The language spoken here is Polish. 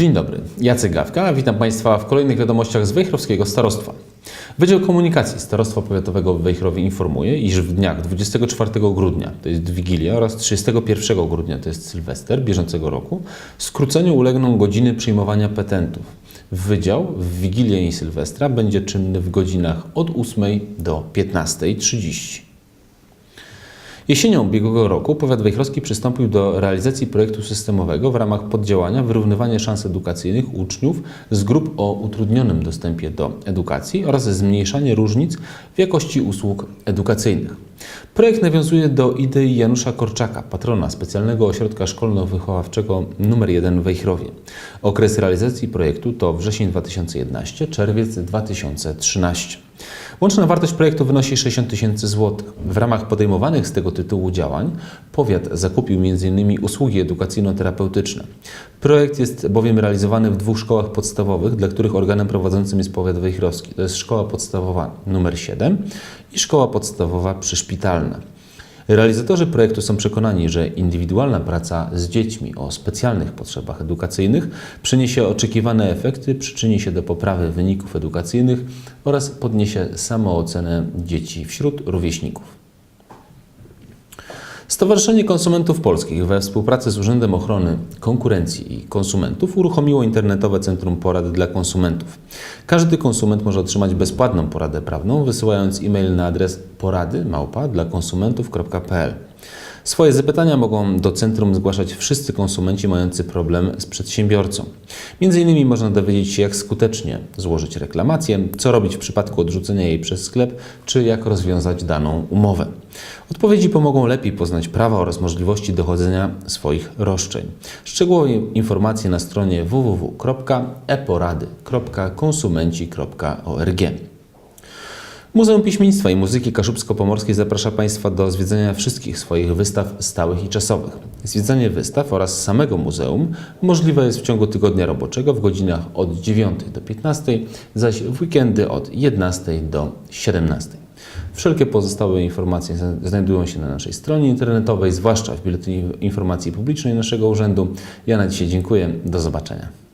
Dzień dobry, Jacek Gawka, witam Państwa w kolejnych wiadomościach z Wejherowskiego Starostwa. Wydział Komunikacji Starostwa Powiatowego w Wejherowie informuje, iż w dniach 24 grudnia, to jest Wigilia, oraz 31 grudnia, to jest Sylwester bieżącego roku, skróceniu ulegną godziny przyjmowania petentów. Wydział w Wigilię i Sylwestra będzie czynny w godzinach od 8 do 15.30. Jesienią ubiegłego roku powiat wejherowski przystąpił do realizacji projektu systemowego w ramach poddziałania Wyrównywanie szans edukacyjnych uczniów z grup o utrudnionym dostępie do edukacji oraz zmniejszanie różnic w jakości usług edukacyjnych. Projekt nawiązuje do idei Janusza Korczaka, patrona specjalnego ośrodka szkolno-wychowawczego nr 1 w. Okres realizacji projektu to wrzesień 2011, czerwiec 2013. Łączna wartość projektu wynosi 60 tysięcy złotych. W ramach podejmowanych z tego tytułu działań powiat zakupił m.in. usługi edukacyjno-terapeutyczne. Projekt jest bowiem realizowany w dwóch szkołach podstawowych, dla których organem prowadzącym jest powiat wejherowski. To jest szkoła podstawowa nr 7 i szkoła podstawowa przyszpitalna. Realizatorzy projektu są przekonani, że indywidualna praca z dziećmi o specjalnych potrzebach edukacyjnych przyniesie oczekiwane efekty, przyczyni się do poprawy wyników edukacyjnych oraz podniesie samoocenę dzieci wśród rówieśników. Stowarzyszenie Konsumentów Polskich we współpracy z Urzędem Ochrony Konkurencji i Konsumentów uruchomiło internetowe Centrum Porady dla Konsumentów. Każdy konsument może otrzymać bezpłatną poradę prawną, wysyłając e-mail na adres porady małpa dla konsumentów.pl. Swoje zapytania mogą do centrum zgłaszać wszyscy konsumenci mający problem z przedsiębiorcą. Między innymi można dowiedzieć się, jak skutecznie złożyć reklamację, co robić w przypadku odrzucenia jej przez sklep, czy jak rozwiązać daną umowę. Odpowiedzi pomogą lepiej poznać prawa oraz możliwości dochodzenia swoich roszczeń. Szczegółowe informacje na stronie www.eporady.konsumenci.org. Muzeum Piśmieństwa i Muzyki Kaszubsko-Pomorskiej zaprasza Państwa do zwiedzania wszystkich swoich wystaw stałych i czasowych. Zwiedzanie wystaw oraz samego muzeum możliwe jest w ciągu tygodnia roboczego w godzinach od 9 do 15, zaś w weekendy od 11 do 17. Wszelkie pozostałe informacje znajdują się na naszej stronie internetowej, zwłaszcza w Biuletynie Informacji Publicznej naszego urzędu. Ja na dzisiaj dziękuję. Do zobaczenia.